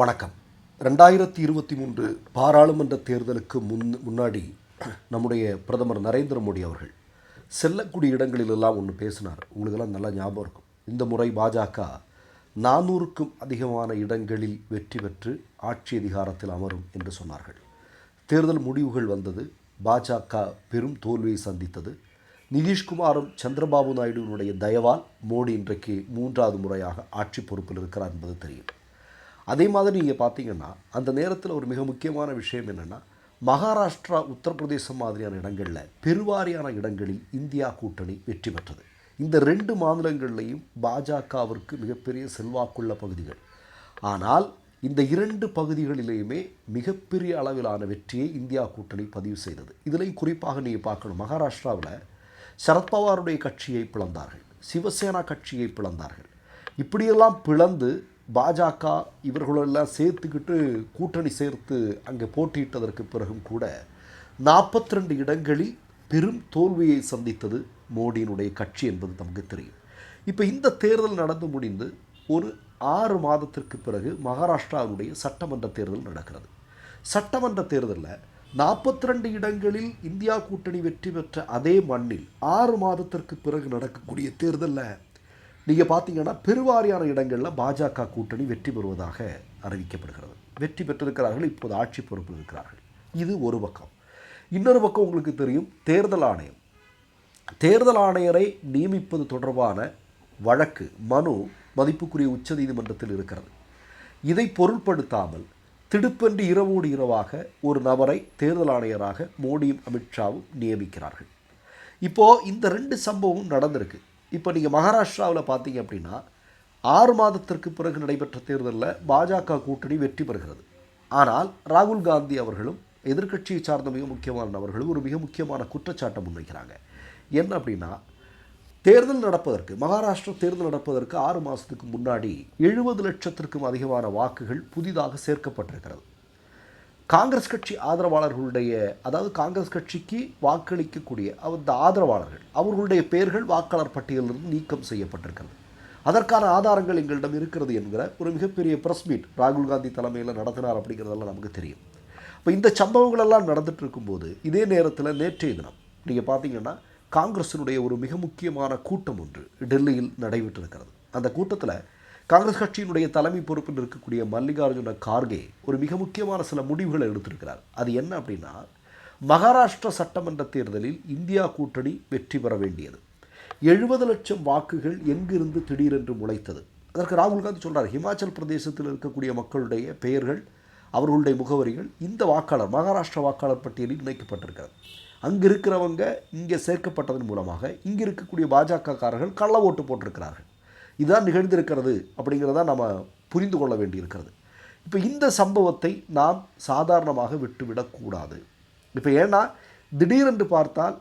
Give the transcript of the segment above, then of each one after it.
வணக்கம். ரெண்டாயிரத்தி இருபத்தி மூன்று பாராளுமன்ற தேர்தலுக்கு முன் முன்னாடி நம்முடைய பிரதமர் நரேந்திர மோடி அவர்கள் செல்லக்கூடிய இடங்களிலெல்லாம் ஒன்று பேசினார். உங்களுக்கெல்லாம் நல்லா ஞாபகம் இருக்கும். இந்த முறை பாஜக நானூறுக்கும் அதிகமான இடங்களில் வெற்றி பெற்று ஆட்சி அதிகாரத்தில் அமரும் என்று சொன்னார்கள். தேர்தல் முடிவுகள் வந்தது. பாஜக பெரும் தோல்வியை சந்தித்தது. நிதிஷ்குமாரும் சந்திரபாபு நாயுடுவினுடைய தயவால் மோடி இன்றைக்கு மூன்றாவது முறையாக ஆட்சி பொறுப்பில் இருக்கிறார் என்பது தெரியும். அதே மாதிரி நீங்கள் பார்த்தீங்கன்னா அந்த நேரத்தில் ஒரு மிக முக்கியமான விஷயம் என்னென்னா மகாராஷ்டிரா உத்தரப்பிரதேசம் மாதிரியான இடங்களில் பெருவாரியான இடங்களில் இந்தியா கூட்டணி வெற்றி பெற்றது. இந்த ரெண்டு மாநிலங்கள்லையும் பாஜகவிற்கு மிகப்பெரிய செல்வாக்குள்ள பகுதிகள். ஆனால் இந்த இரண்டு பகுதிகளிலேயுமே மிகப்பெரிய அளவிலான வெற்றியை இந்தியா கூட்டணி பதிவு செய்தது. இதிலையும் குறிப்பாக நீங்கள் பார்க்கணும் மகாராஷ்டிராவில் சரத்பவாருடைய கட்சியை பிளந்தார்கள் சிவசேனா கட்சியை பிளந்தார்கள். இப்படியெல்லாம் பிளந்து பாஜக இவர்களெல்லாம் சேர்த்துக்கிட்டு கூட்டணி சேர்த்து அங்கே போட்டியிட்டதற்கு பிறகும் கூட நாற்பத்தி ரெண்டு இடங்களில் பெரும் தோல்வியை சந்தித்தது மோடியினுடைய கட்சி என்பது நமக்கு தெரியும். இப்போ இந்த தேர்தல் நடந்து முடிந்து ஒரு ஆறு மாதத்திற்கு பிறகு மகாராஷ்டிராவுடைய சட்டமன்ற தேர்தல் நடக்கிறது. சட்டமன்ற தேர்தலில் நாற்பத்தி ரெண்டு இடங்களில் இந்தியா கூட்டணி வெற்றி பெற்ற அதே மண்ணில் ஆறு மாதத்திற்கு பிறகு நடக்கக்கூடிய தேர்தலில் நீங்கள் பார்த்தீங்கன்னா பெருவாரியான இடங்களில் பாஜக கூட்டணி வெற்றி பெறுவதாக அறிவிக்கப்படுகிறது. வெற்றி பெற்றிருக்கிறார்கள் இப்போது ஆட்சி பொறுப்பில் இருக்கிறார்கள். இது ஒரு பக்கம். இன்னொரு பக்கம் உங்களுக்கு தெரியும் தேர்தல் ஆணையம். தேர்தல் ஆணையரை நியமிப்பது தொடர்பான வழக்கு மனு மதிப்புக்குரிய உச்சநீதிமன்றத்தில் இருக்கிறது. இதை பொருட்படுத்தாமல் திடுப்பென்று இரவோடு இரவாக ஒரு நபரை தேர்தல் ஆணையராக மோடியும் அமித்ஷாவும் நியமிக்கிறார்கள். இப்போது இந்த ரெண்டு சம்பவம் நடந்திருக்கு. இப்போ நீங்கள் மகாராஷ்டிராவில் பார்த்தீங்க அப்படின்னா ஆறு மாதத்திற்கு பிறகு நடைபெற்ற தேர்தலில் பாஜக கூட்டணி வெற்றி பெறுகிறது. ஆனால் ராகுல் காந்தி அவர்களும் எதிர்க்கட்சியை சார்ந்த மிக முக்கியமான நபர்களும் ஒரு மிக முக்கியமான குற்றச்சாட்டை முன்வைக்கிறாங்க. என்ன அப்படின்னா தேர்தல் நடப்பதற்கு மகாராஷ்டிரா தேர்தல் நடப்பதற்கு ஆறு மாதத்துக்கு முன்னாடி எழுபது லட்சத்திற்கும் அதிகமான வாக்குகள் புதிதாக சேர்க்கப்பட்டிருக்கிறது. காங்கிரஸ் கட்சி ஆதரவாளர்களுடைய அதாவது காங்கிரஸ் கட்சிக்கு வாக்களிக்கக்கூடிய அந்த ஆதரவாளர்கள் அவர்களுடைய பெயர்கள் வாக்காளர் பட்டியலிலிருந்து நீக்கம் செய்யப்பட்டிருக்கிறது. அதற்கான ஆதாரங்கள் எங்களிடம் இருக்கிறது என்கிற ஒரு மிகப்பெரிய ப்ரெஸ் மீட் ராகுல் காந்தி தலைமையில் நடத்தினார் அப்படிங்கிறதெல்லாம் நமக்கு தெரியும். இப்போ இந்த சம்பவங்களெல்லாம் நடந்துட்டு இருக்கும்போது இதே நேரத்தில் நேற்றைய தினம் நீங்கள் பார்த்தீங்கன்னா காங்கிரஸினுடைய ஒரு மிக முக்கியமான கூட்டம் ஒன்று டெல்லியில் நடைபெற்றிருக்கிறது. அந்த கூட்டத்தில் காங்கிரஸ் கட்சியினுடைய தலைமை பொறுப்பில் இருக்கக்கூடிய மல்லிகார்ஜுன கார்கே ஒரு மிக முக்கியமான சில முடிவுகளை எடுத்திருக்கிறார். அது என்ன அப்படின்னா மகாராஷ்டிரா சட்டமன்ற தேர்தலில் இந்தியா கூட்டணி வெற்றி பெற வேண்டியது. எழுபது லட்சம் வாக்குகள் எங்கிருந்து திடீரென்று முளைத்தது? அதற்கு ராகுல் காந்தி சொல்கிறார் ஹிமாச்சல் பிரதேசத்தில் இருக்கக்கூடிய மக்களுடைய பெயர்கள் அவர்களுடைய முகவரிகள் இந்த வாக்காளர் மகாராஷ்டிரா வாக்காளர் பட்டியலில் இணைக்கப்பட்டிருக்கிறது. அங்கு இருக்கிறவங்க இங்கே சேர்க்கப்பட்டதன் மூலமாக இங்கே இருக்கக்கூடிய பாஜகக்காரர்கள் கள்ள ஓட்டு போட்டிருக்கிறார்கள். இதுதான் நிகழ்ந்திருக்கிறது அப்படிங்கிறத நம்ம புரிந்து கொள்ள வேண்டியிருக்கிறது. இப்போ இந்த சம்பவத்தை நாம் சாதாரணமாக விட்டுவிடக்கூடாது. இப்போ ஏன்னா திடீரென்று பார்த்தால்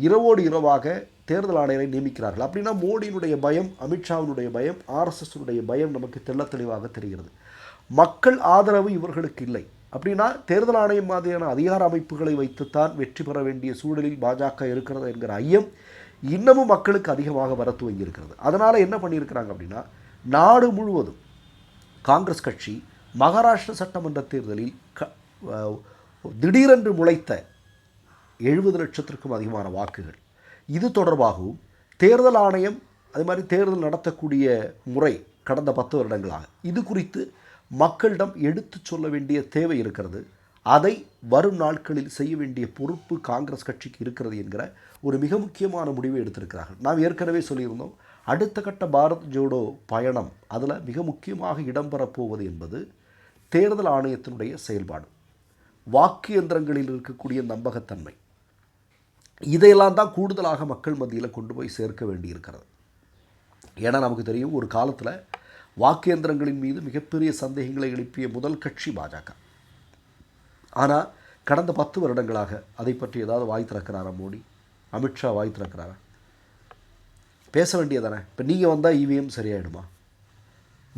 இரவோடு இரவாக தேர்தல் ஆணையரை நியமிக்கிறார்கள். அப்படின்னா மோடியினுடைய பயம் அமித்ஷாவினுடைய பயம் ஆர்எஸ்எஸ்னுடைய பயம் நமக்கு தெள்ளத்தெளிவாக தெரிகிறது. மக்கள் ஆதரவு இவர்களுக்கு இல்லை. அப்படின்னா தேர்தல் ஆணையம் மாதிரியான அதிகார அமைப்புகளை வைத்துத்தான் வெற்றி பெற வேண்டிய சூழலில் பாஜக இருக்கிறது என்கிற ஐயம் இன்னமும் மக்களுக்கு அதிகமாக வர துவங்கி இருக்கிறது அதனால் என்ன பண்ணியிருக்கிறாங்க அப்படின்னா நாடு முழுவதும் காங்கிரஸ் கட்சி மகாராஷ்டிர சட்டமன்ற தேர்தலில் க திடீரென்று முளைத்த எழுபது லட்சத்திற்கும் அதிகமான வாக்குகள். இது தொடர்பாகவும் தேர்தல் ஆணையம் அதே மாதிரி தேர்தல் நடத்தக்கூடிய முறை கடந்த பத்து வருடங்களாக. இது குறித்து மக்களிடம் எடுத்துச் சொல்ல வேண்டிய தேவை இருக்கிறது. அதை வரும் நாட்களில் செய்ய வேண்டிய பொறுப்பு காங்கிரஸ் கட்சிக்கு இருக்கிறது என்கிற ஒரு மிக முக்கியமான முடிவை எடுத்திருக்கிறார்கள். நாம் ஏற்கனவே சொல்லியிருந்தோம் அடுத்த கட்ட பாரத் ஜோடோ பயணம் அதில் மிக முக்கியமாக இடம்பெறப்போவது என்பது தேர்தல் ஆணையத்தினுடைய செயல்பாடு. வாக்கு எந்திரங்களில் இருக்கக்கூடிய நம்பகத்தன்மை. இதையெல்லாம் தான் கூடுதலாக மக்கள் மத்தியில் கொண்டு போய் சேர்க்க வேண்டியிருக்கிறது. ஏன்னா நமக்கு தெரியும் ஒரு காலத்தில் வாக்கு எந்திரங்களின் மீது மிகப்பெரிய சந்தேகங்களை எழுப்பிய முதல் கட்சி பாஜக. ஆனால் கடந்த பத்து வருடங்களாக அதை பற்றி ஏதாவது வாய் திறக்கிறாரா மோடி? அமித்ஷா வாய் திறக்கிறாரா? பேச வேண்டியதானே? இப்போ நீங்கள் வந்தால் இவிஎம் சரியாயிடுமா?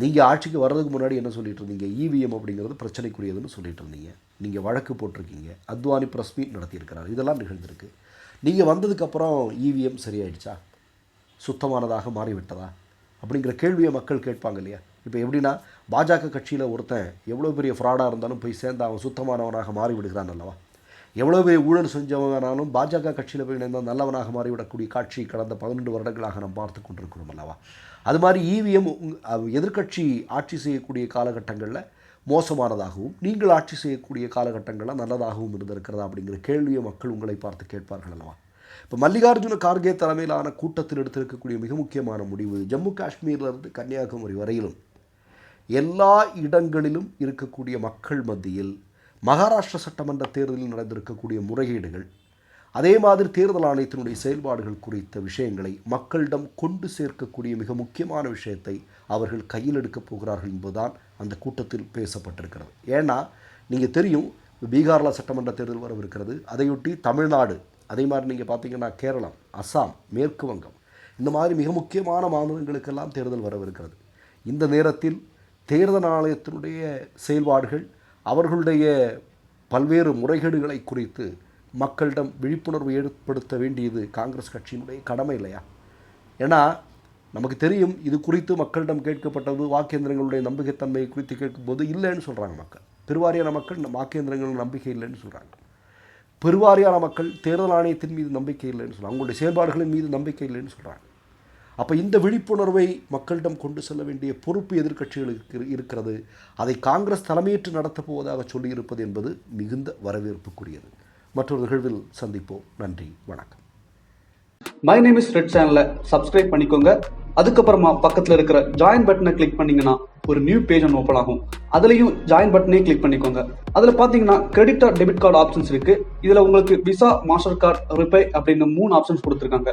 நீங்கள் ஆட்சிக்கு வர்றதுக்கு முன்னாடி என்ன சொல்லிட்டு இருந்தீங்க? இவிஎம் அப்படிங்கிறது பிரச்சனைக்குரியதுன்னு சொல்லிட்டு இருந்தீங்க. நீங்கள் வழக்கு போட்டிருக்கீங்க. அத்வானி ப்ரெஸ் மீட் நடத்தியிருக்கிறார். இதெல்லாம் நிகழ்ந்திருக்கு. நீங்கள் வந்ததுக்கப்புறம் இவிஎம் சரியாயிடுச்சா? சுத்தமானதாக மாறிவிட்டதா? அப்படிங்கிற கேள்வியை மக்கள் கேட்பாங்க இல்லையா? இப்போ எப்படின்னா பாஜக கட்சியில் ஒருத்தன் எவ்வளோ பெரிய ஃப்ராடாக இருந்தாலும் போய் சேர்ந்து அவன் சுத்தமானவனாக மாறி விடுகிறான் அல்லவா? எவ்வளோ பெரிய ஊழல் செஞ்சவனாலும் பாஜக கட்சியில் போய் இணைந்தால் நல்லவனாக மாறிவிடக்கூடிய காட்சி கடந்த பதினெண்டு வருடங்களாக நாம் பார்த்து கொண்டிருக்கிறோம் அல்லவா? அது மாதிரி இவிஎம் எதிர்க்கட்சி ஆட்சி செய்யக்கூடிய காலகட்டங்களில் மோசமானதாகவும் நீங்கள் ஆட்சி செய்யக்கூடிய காலகட்டங்களில் நல்லதாகவும் இருந்திருக்கிறதா அப்படிங்கிற கேள்வியை மக்கள் உங்களை பார்த்து கேட்பார்கள் அல்லவா? இப்போ மல்லிகார்ஜுன கார்கே தலைமையிலான கூட்டத்தில் எடுத்திருக்கக்கூடிய மிக முக்கியமான முடிவு ஜம்மு காஷ்மீர்லேருந்து கன்னியாகுமரி வரையிலும் எல்லா இடங்களிலும் இருக்கக்கூடிய மக்கள் மத்தியில் மகாராஷ்டிர சட்டமன்ற தேர்தலில் நடந்திருக்கக்கூடிய முறைகேடுகள் அதே மாதிரி தேர்தல் ஆணையத்தினுடைய செயல்பாடுகள் குறித்த விஷயங்களை மக்களிடம் கொண்டு சேர்க்கக்கூடிய மிக முக்கியமான விஷயத்தை அவர்கள் கையில் எடுக்கப் போகிறார்கள் என்பதுதான் அந்த கூட்டத்தில் பேசப்பட்டிருக்கிறது. ஏன்னா நீங்கள் தெரியும் பீகாரில் சட்டமன்ற தேர்தல் வரவிருக்கிறது. அதையொட்டி தமிழ்நாடு அதே மாதிரி நீங்கள் பார்த்தீங்கன்னா கேரளம் அஸ்ஸாம் மேற்கு வங்கம் இந்த மாதிரி மிக முக்கியமான மாநிலங்களுக்கெல்லாம் தேர்தல் வரவிருக்கிறது. இந்த நேரத்தில் தேர்தல் ஆணையத்தினுடைய செயல்பாடுகள் அவர்களுடைய பல்வேறு முறைகேடுகளை குறித்து மக்களிடம் விழிப்புணர்வு ஏற்படுத்த வேண்டியது காங்கிரஸ் கட்சியினுடைய கடமை இல்லையா? ஏன்னா நமக்கு தெரியும் இது குறித்து மக்களிடம் கேட்கப்பட்டது வாக்கேந்திரங்களுடைய நம்பிக்கைத்தன்மை குறித்து கேட்கும்போது இல்லைன்னு சொல்கிறாங்க மக்கள். பெருவாரியான மக்கள் நம் வாக்கேந்திரங்கள் நம்பிக்கை இல்லைன்னு சொல்கிறாங்க பெருவாரியான மக்கள் தேர்தல் ஆணையத்தின் மீது நம்பிக்கை இல்லைன்னு சொல்கிறாங்க அவங்களுடைய செயல்பாடுகளின் மீது நம்பிக்கை இல்லைன்னு சொல்கிறாங்க அப்போ இந்த விழிப்புணர்வை மக்களிடம் கொண்டு செல்ல வேண்டிய பொறுப்பு எதிர்க்கட்சிகளுக்கு இருக்கிறது. அதை காங்கிரஸ் தலைமையேற்று நடத்தப் போவதாக சொல்லியிருப்பது என்பது மிகுந்த வரவேற்புக்குரியது. மற்றொரு நிகழ்வில் சந்திப்போம். நன்றி வணக்கம். மை நேம் இஸ் ரெட் சேனலை சப்ஸ்கிரைப் பண்ணிக்கோங்க. அதுக்கப்புறமா பக்கத்தில் இருக்கிற ஜாயின் பட்டனை கிளிக் பண்ணீங்கன்னா ஒரு நியூ பேஜ் ஒன்று ஓப்பன் ஆகும். அதுலேயும் ஜாயின் பட்டனே கிளிக் பண்ணிக்கோங்க. அதில் பார்த்தீங்கன்னா credit or debit card options இருக்கு. இதில் உங்களுக்கு விசா மாஸ்டர் கார்டு ரிப்பே அப்படின்னு மூணு ஆப்ஷன்ஸ் கொடுத்துருக்காங்க.